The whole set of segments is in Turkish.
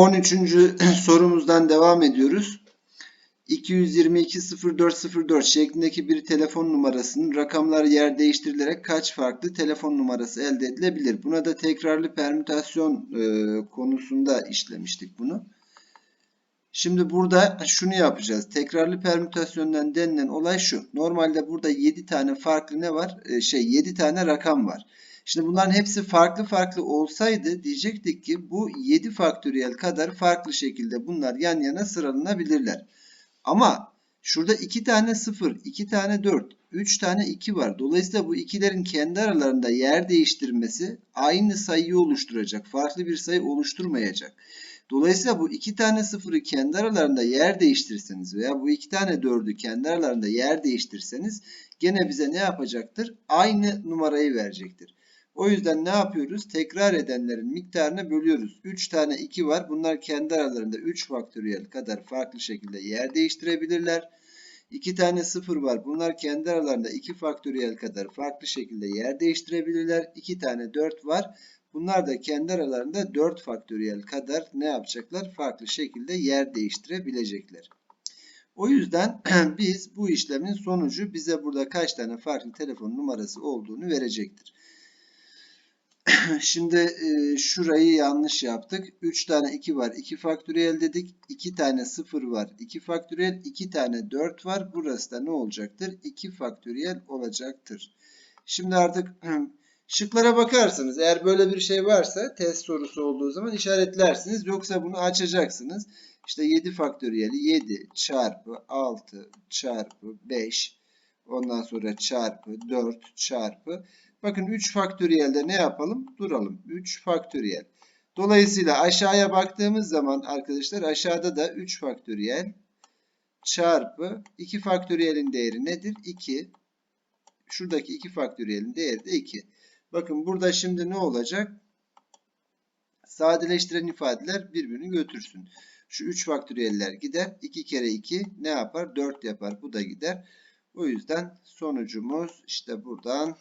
13. sorumuzdan devam ediyoruz. 222-0404 şeklindeki bir telefon numarasının rakamlar yer değiştirilerek kaç farklı telefon numarası elde edilebilir? Buna da tekrarlı permütasyon e, konusunda işlemiştik bunu. Şimdi burada şunu yapacağız. Tekrarlı permütasyondan denilen olay şu. Normalde burada 7 tane farklı ne var? E, şey 7 tane rakam var. Şimdi bunların hepsi farklı farklı olsaydı diyecektik ki bu 7 faktöriyel kadar farklı şekilde bunlar yan yana sıralanabilirler. Ama şurada 2 tane 0, 2 tane 4, 3 tane 2 var. Dolayısıyla bu ikilerin kendi aralarında yer değiştirmesi aynı sayıyı oluşturacak. Farklı bir sayı oluşturmayacak. Dolayısıyla bu iki tane sıfırı kendi aralarında yer değiştirseniz veya bu iki tane dördü kendi aralarında yer değiştirseniz gene bize ne yapacaktır? Aynı numarayı verecektir. O yüzden ne yapıyoruz? Tekrar edenlerin miktarını bölüyoruz. 3 tane 2 var. Bunlar kendi aralarında 3 faktöriyel kadar farklı şekilde yer değiştirebilirler. 2 tane 0 var. Bunlar kendi aralarında 2 faktöriyel kadar farklı şekilde yer değiştirebilirler. 2 tane 4 var. Bunlar da kendi aralarında 4 faktöriyel kadar ne yapacaklar? Farklı şekilde yer değiştirebilecekler. O yüzden biz bu işlemin sonucu bize burada kaç tane farklı telefon numarası olduğunu verecektir. Şimdi e, şurayı yanlış yaptık. 3 tane 2 var. 2 faktöriyel dedik. 2 tane 0 var. 2 faktöriyel. 2 tane 4 var. Burası da ne olacaktır? 2 faktöriyel olacaktır. Şimdi artık şıklara bakarsanız eğer böyle bir şey varsa test sorusu olduğu zaman işaretlersiniz. Yoksa bunu açacaksınız. İşte 7 faktöriyeli 7 çarpı 6 çarpı 5 ondan sonra çarpı 4 çarpı Bakın 3 faktöriyelde ne yapalım? Duralım. 3 faktöriyel. Dolayısıyla aşağıya baktığımız zaman arkadaşlar aşağıda da 3 faktöriyel çarpı 2 faktöriyelin değeri nedir? 2. Şuradaki 2 faktöriyelin değeri de 2. Bakın burada şimdi ne olacak? Sadeleştiren ifadeler birbirini götürsün. Şu 3 faktöriyeller gider. 2 kere 2 ne yapar? 4 yapar. Bu da gider. O yüzden sonucumuz işte buradan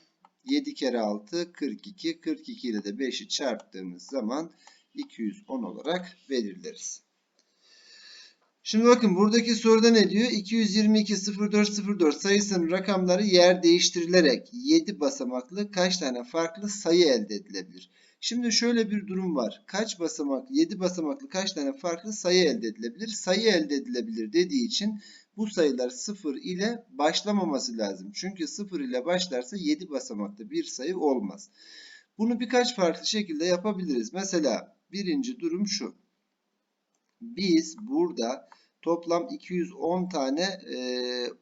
7 kere 6 42. 42 ile de 5'i çarptığımız zaman 210 olarak belirleriz. Şimdi bakın buradaki soruda ne diyor? 222 0404 sayısının rakamları yer değiştirilerek 7 basamaklı kaç tane farklı sayı elde edilebilir? Şimdi şöyle bir durum var. Kaç basamaklı, 7 basamaklı kaç tane farklı sayı elde edilebilir? Sayı elde edilebilir dediği için bu sayılar 0 ile başlamaması lazım. Çünkü 0 ile başlarsa 7 basamaklı bir sayı olmaz. Bunu birkaç farklı şekilde yapabiliriz. Mesela birinci durum şu. Biz burada toplam 210 tane e,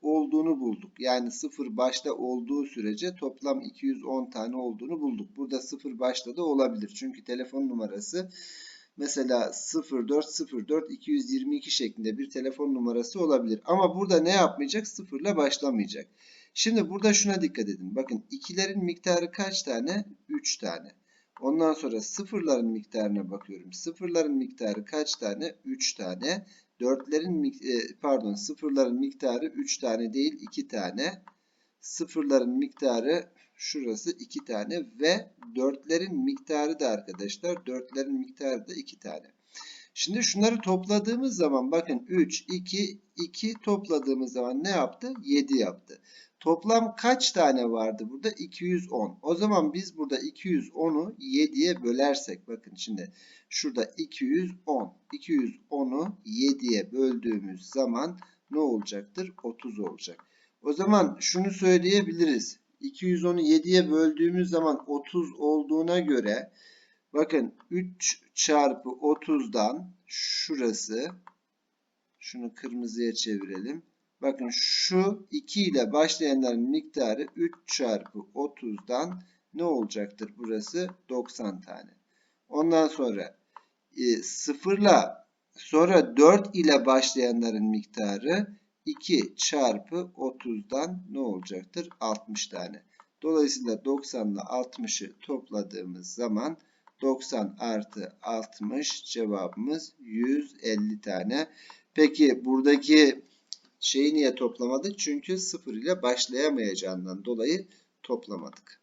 olduğunu bulduk. Yani 0 başta olduğu sürece toplam 210 tane olduğunu bulduk. Burada 0 başta da olabilir. Çünkü telefon numarası mesela 0404 222 şeklinde bir telefon numarası olabilir. Ama burada ne yapmayacak? 0 ile başlamayacak. Şimdi burada şuna dikkat edin. Bakın ikilerin miktarı kaç tane? 3 tane. Ondan sonra sıfırların miktarına bakıyorum. Sıfırların miktarı kaç tane? 3 tane. Dörtlerin e, pardon sıfırların miktarı 3 tane değil 2 tane. Sıfırların miktarı şurası 2 tane ve dörtlerin miktarı da arkadaşlar dörtlerin miktarı da 2 tane. Şimdi şunları topladığımız zaman bakın 3, 2, 2 topladığımız zaman ne yaptı? 7 yaptı. Toplam kaç tane vardı burada? 210. O zaman biz burada 210'u 7'ye bölersek bakın şimdi şurada 210. 210'u 7'ye böldüğümüz zaman ne olacaktır? 30 olacak. O zaman şunu söyleyebiliriz. 210'u 7'ye böldüğümüz zaman 30 olduğuna göre bakın 3 çarpı 30'dan şurası şunu kırmızıya çevirelim. Bakın şu 2 ile başlayanların miktarı 3 çarpı 30'dan ne olacaktır burası? 90 tane. Ondan sonra e, 0 ile sonra 4 ile başlayanların miktarı 2 çarpı 30'dan ne olacaktır? 60 tane. Dolayısıyla 90 ile 60'ı topladığımız zaman 90 artı 60 cevabımız 150 tane. Peki buradaki şeyi niye toplamadık? Çünkü 0 ile başlayamayacağından dolayı toplamadık.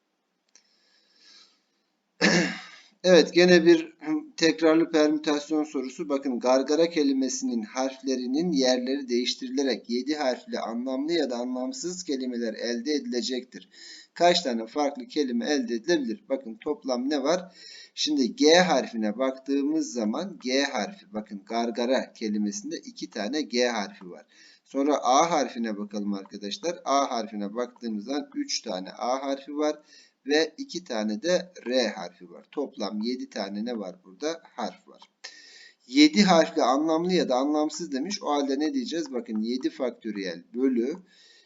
Evet gene bir tekrarlı permütasyon sorusu. Bakın gargara kelimesinin harflerinin yerleri değiştirilerek 7 harfli anlamlı ya da anlamsız kelimeler elde edilecektir. Kaç tane farklı kelime elde edilebilir? Bakın toplam ne var? Şimdi G harfine baktığımız zaman G harfi bakın gargara kelimesinde 2 tane G harfi var. Sonra A harfine bakalım arkadaşlar. A harfine baktığımız zaman 3 tane A harfi var ve 2 tane de R harfi var. Toplam 7 tane ne var burada? Harf var. 7 harfli anlamlı ya da anlamsız demiş. O halde ne diyeceğiz? Bakın 7 faktöriyel bölü.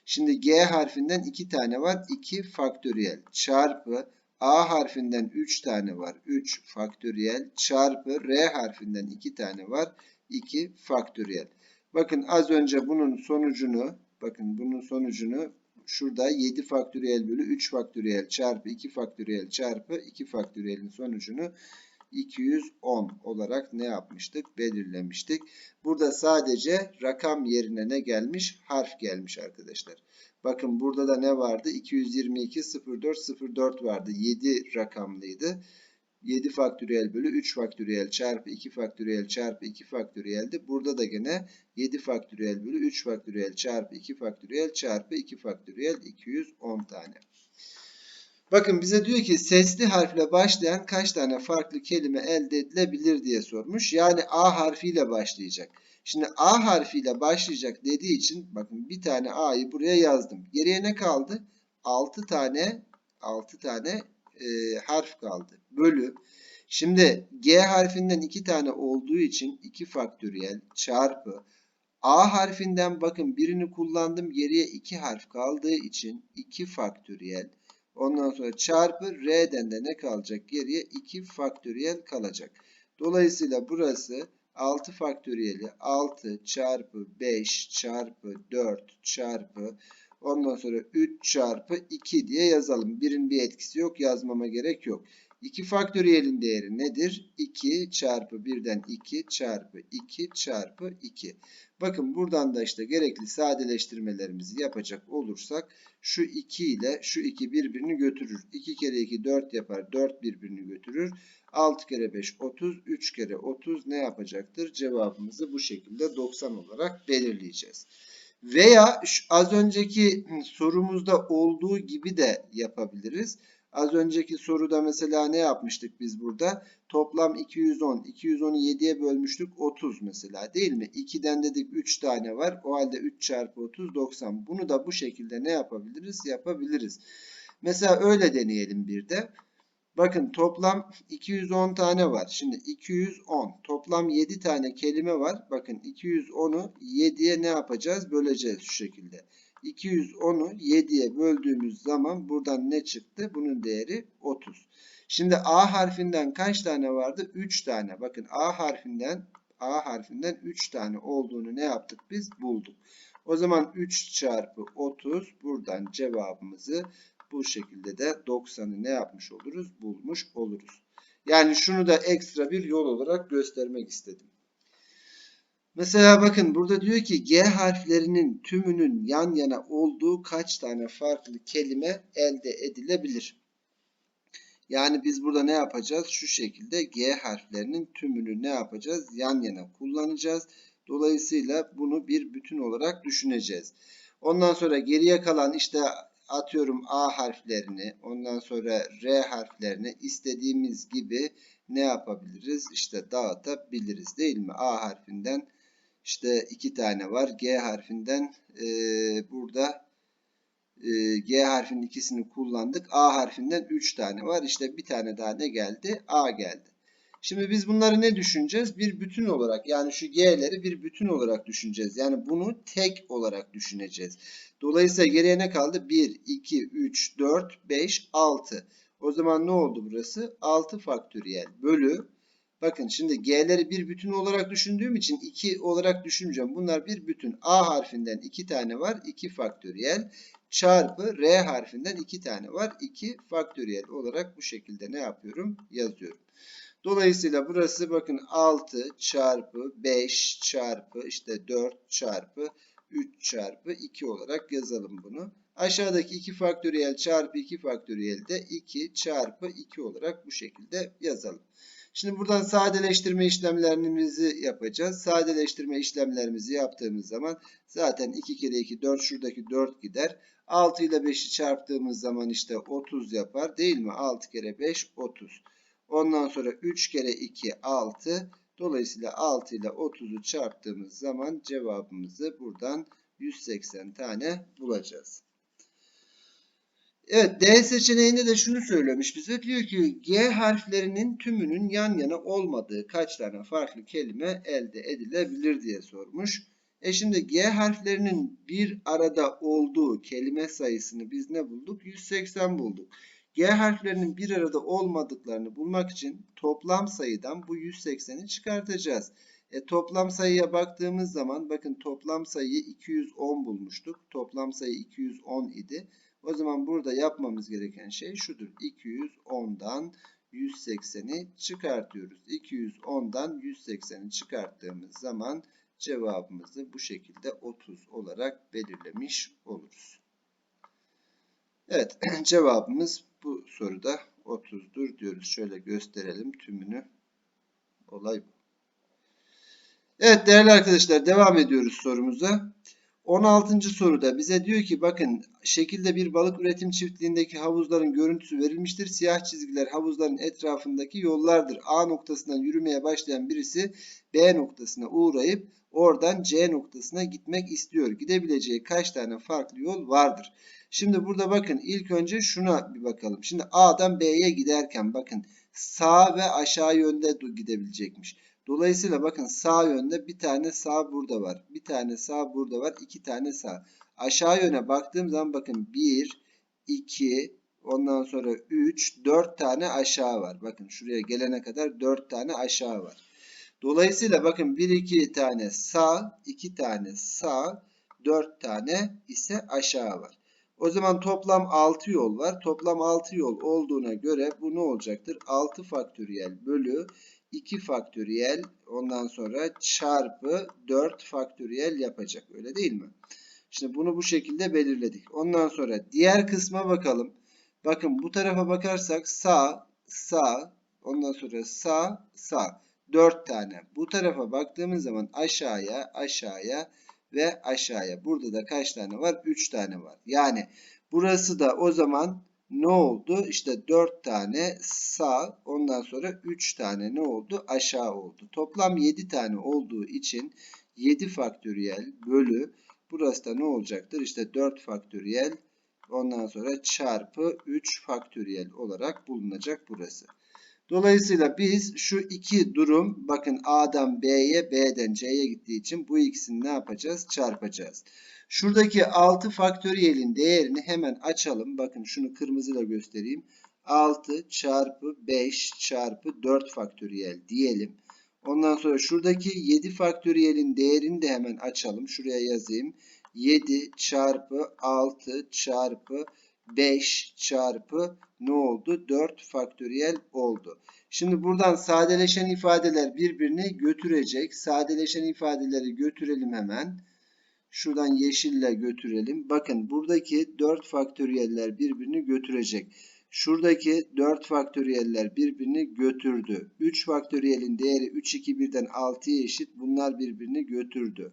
Şimdi G harfinden 2 tane var. 2 faktöriyel çarpı A harfinden 3 tane var. 3 faktöriyel çarpı R harfinden 2 tane var. 2 faktöriyel. Bakın az önce bunun sonucunu bakın bunun sonucunu şurada 7 faktöriyel bölü 3 faktöriyel çarpı 2 faktöriyel çarpı 2 faktöriyelin sonucunu 210 olarak ne yapmıştık? Belirlemiştik. Burada sadece rakam yerine ne gelmiş? Harf gelmiş arkadaşlar. Bakın burada da ne vardı? 222 04 04 vardı. 7 rakamlıydı. 7 faktöriyel bölü 3 faktöriyel çarpı 2 faktöriyel çarpı 2 faktöriyeldi. Burada da gene 7 faktöriyel bölü 3 faktöriyel çarpı 2 faktöriyel çarpı 2 faktöriyel 210 tane. Bakın bize diyor ki sesli harfle başlayan kaç tane farklı kelime elde edilebilir diye sormuş. Yani A harfiyle başlayacak. Şimdi A harfiyle başlayacak dediği için bakın bir tane A'yı buraya yazdım. Geriye ne kaldı? 6 tane 6 tane e, harf kaldı. Bölü. Şimdi G harfinden 2 tane olduğu için 2 faktöriyel çarpı A harfinden bakın birini kullandım geriye 2 harf kaldığı için 2 faktöriyel Ondan sonra çarpı R'den de ne kalacak? Geriye 2 faktöriyel kalacak. Dolayısıyla burası 6 faktöriyeli 6 çarpı 5 çarpı 4 çarpı ondan sonra 3 çarpı 2 diye yazalım. Birin bir etkisi yok. Yazmama gerek yok. 2 faktöriyelin değeri nedir? 2 çarpı 1'den 2 çarpı 2 çarpı 2. Bakın buradan da işte gerekli sadeleştirmelerimizi yapacak olursak şu 2 ile şu 2 birbirini götürür. 2 kere 2 4 yapar. 4 birbirini götürür. 6 kere 5 30. 3 kere 30 ne yapacaktır? Cevabımızı bu şekilde 90 olarak belirleyeceğiz. Veya şu az önceki sorumuzda olduğu gibi de yapabiliriz. Az önceki soruda mesela ne yapmıştık biz burada? Toplam 210. 210'u 7'ye bölmüştük 30 mesela değil mi? 2'den dedik 3 tane var. O halde 3 çarpı 30 90. Bunu da bu şekilde ne yapabiliriz? Yapabiliriz. Mesela öyle deneyelim bir de. Bakın toplam 210 tane var. Şimdi 210 toplam 7 tane kelime var. Bakın 210'u 7'ye ne yapacağız? Böleceğiz şu şekilde. 210'u 7'ye böldüğümüz zaman buradan ne çıktı? Bunun değeri 30. Şimdi A harfinden kaç tane vardı? 3 tane. Bakın A harfinden A harfinden 3 tane olduğunu ne yaptık biz? Bulduk. O zaman 3 çarpı 30 buradan cevabımızı bu şekilde de 90'ı ne yapmış oluruz? Bulmuş oluruz. Yani şunu da ekstra bir yol olarak göstermek istedim. Mesela bakın burada diyor ki G harflerinin tümünün yan yana olduğu kaç tane farklı kelime elde edilebilir? Yani biz burada ne yapacağız? Şu şekilde G harflerinin tümünü ne yapacağız? Yan yana kullanacağız. Dolayısıyla bunu bir bütün olarak düşüneceğiz. Ondan sonra geriye kalan işte atıyorum A harflerini, ondan sonra R harflerini istediğimiz gibi ne yapabiliriz? İşte dağıtabiliriz değil mi? A harfinden işte iki tane var. G harfinden e, burada e, G harfinin ikisini kullandık. A harfinden üç tane var. İşte bir tane daha ne geldi? A geldi. Şimdi biz bunları ne düşüneceğiz? Bir bütün olarak yani şu G'leri bir bütün olarak düşüneceğiz. Yani bunu tek olarak düşüneceğiz. Dolayısıyla geriye ne kaldı? 1, 2, 3, 4, 5, 6. O zaman ne oldu burası? 6 faktöriyel bölü Bakın şimdi G'leri bir bütün olarak düşündüğüm için 2 olarak düşüneceğim. Bunlar bir bütün. A harfinden 2 tane var. 2 faktöriyel. Çarpı R harfinden 2 tane var. 2 faktöriyel olarak bu şekilde ne yapıyorum? Yazıyorum. Dolayısıyla burası bakın 6 çarpı 5 çarpı işte 4 çarpı 3 çarpı 2 olarak yazalım bunu. Aşağıdaki 2 faktöriyel çarpı 2 faktöriyel de 2 çarpı 2 olarak bu şekilde yazalım. Şimdi buradan sadeleştirme işlemlerimizi yapacağız. Sadeleştirme işlemlerimizi yaptığımız zaman zaten 2 kere 2 4 şuradaki 4 gider. 6 ile 5'i çarptığımız zaman işte 30 yapar değil mi? 6 kere 5 30. Ondan sonra 3 kere 2 6. Dolayısıyla 6 ile 30'u çarptığımız zaman cevabımızı buradan 180 tane bulacağız. Evet D seçeneğinde de şunu söylemiş bize. Diyor ki G harflerinin tümünün yan yana olmadığı kaç tane farklı kelime elde edilebilir diye sormuş. E şimdi G harflerinin bir arada olduğu kelime sayısını biz ne bulduk? 180 bulduk. G harflerinin bir arada olmadıklarını bulmak için toplam sayıdan bu 180'i çıkartacağız. E, toplam sayıya baktığımız zaman bakın toplam sayıyı 210 bulmuştuk. Toplam sayı 210 idi. O zaman burada yapmamız gereken şey şudur. 210'dan 180'i çıkartıyoruz. 210'dan 180'i çıkarttığımız zaman cevabımızı bu şekilde 30 olarak belirlemiş oluruz. Evet cevabımız bu soruda 30'dur diyoruz. Şöyle gösterelim tümünü. Olay bu. Evet değerli arkadaşlar devam ediyoruz sorumuza. 16. soruda bize diyor ki bakın şekilde bir balık üretim çiftliğindeki havuzların görüntüsü verilmiştir. Siyah çizgiler havuzların etrafındaki yollardır. A noktasından yürümeye başlayan birisi B noktasına uğrayıp oradan C noktasına gitmek istiyor. Gidebileceği kaç tane farklı yol vardır? Şimdi burada bakın ilk önce şuna bir bakalım. Şimdi A'dan B'ye giderken bakın sağ ve aşağı yönde gidebilecekmiş. Dolayısıyla bakın sağ yönde bir tane sağ burada var. Bir tane sağ burada var. iki tane sağ. Aşağı yöne baktığım zaman bakın 1, 2, ondan sonra 3, 4 tane aşağı var. Bakın şuraya gelene kadar 4 tane aşağı var. Dolayısıyla bakın 1, 2 tane sağ, 2 tane sağ, 4 tane ise aşağı var. O zaman toplam 6 yol var. Toplam 6 yol olduğuna göre bu ne olacaktır? 6 faktöriyel bölü 2 faktöriyel ondan sonra çarpı 4 faktöriyel yapacak. Öyle değil mi? Şimdi bunu bu şekilde belirledik. Ondan sonra diğer kısma bakalım. Bakın bu tarafa bakarsak sağ, sağ, ondan sonra sağ, sağ. 4 tane. Bu tarafa baktığımız zaman aşağıya, aşağıya ve aşağıya. Burada da kaç tane var? 3 tane var. Yani burası da o zaman ne oldu? İşte 4 tane sağ ondan sonra 3 tane ne oldu? Aşağı oldu. Toplam 7 tane olduğu için 7 faktöriyel bölü burası da ne olacaktır? İşte 4 faktöriyel ondan sonra çarpı 3 faktöriyel olarak bulunacak burası. Dolayısıyla biz şu iki durum bakın A'dan B'ye B'den C'ye gittiği için bu ikisini ne yapacağız? Çarpacağız. Şuradaki 6 faktöriyelin değerini hemen açalım. Bakın şunu kırmızıyla göstereyim. 6 çarpı 5 çarpı 4 faktöriyel diyelim. Ondan sonra şuradaki 7 faktöriyelin değerini de hemen açalım. Şuraya yazayım. 7 çarpı 6 çarpı 5 çarpı ne oldu? 4 faktöriyel oldu. Şimdi buradan sadeleşen ifadeler birbirini götürecek. Sadeleşen ifadeleri götürelim hemen. Şuradan yeşille götürelim. Bakın buradaki 4 faktöriyeller birbirini götürecek. Şuradaki 4 faktöriyeller birbirini götürdü. 3 faktöriyelin değeri 3, 2, 1'den 6'ya eşit. Bunlar birbirini götürdü.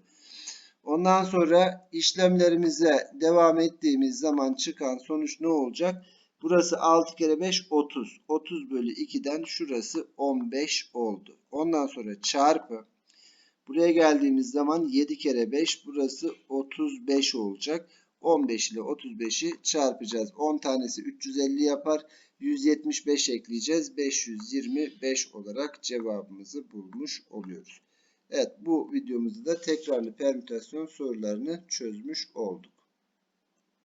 Ondan sonra işlemlerimize devam ettiğimiz zaman çıkan sonuç ne olacak? Burası 6 kere 5 30. 30 bölü 2'den şurası 15 oldu. Ondan sonra çarpı. Buraya geldiğimiz zaman 7 kere 5 burası 35 olacak. 15 ile 35'i çarpacağız. 10 tanesi 350 yapar. 175 ekleyeceğiz. 525 olarak cevabımızı bulmuş oluyoruz. Evet bu videomuzda da tekrarlı permütasyon sorularını çözmüş olduk.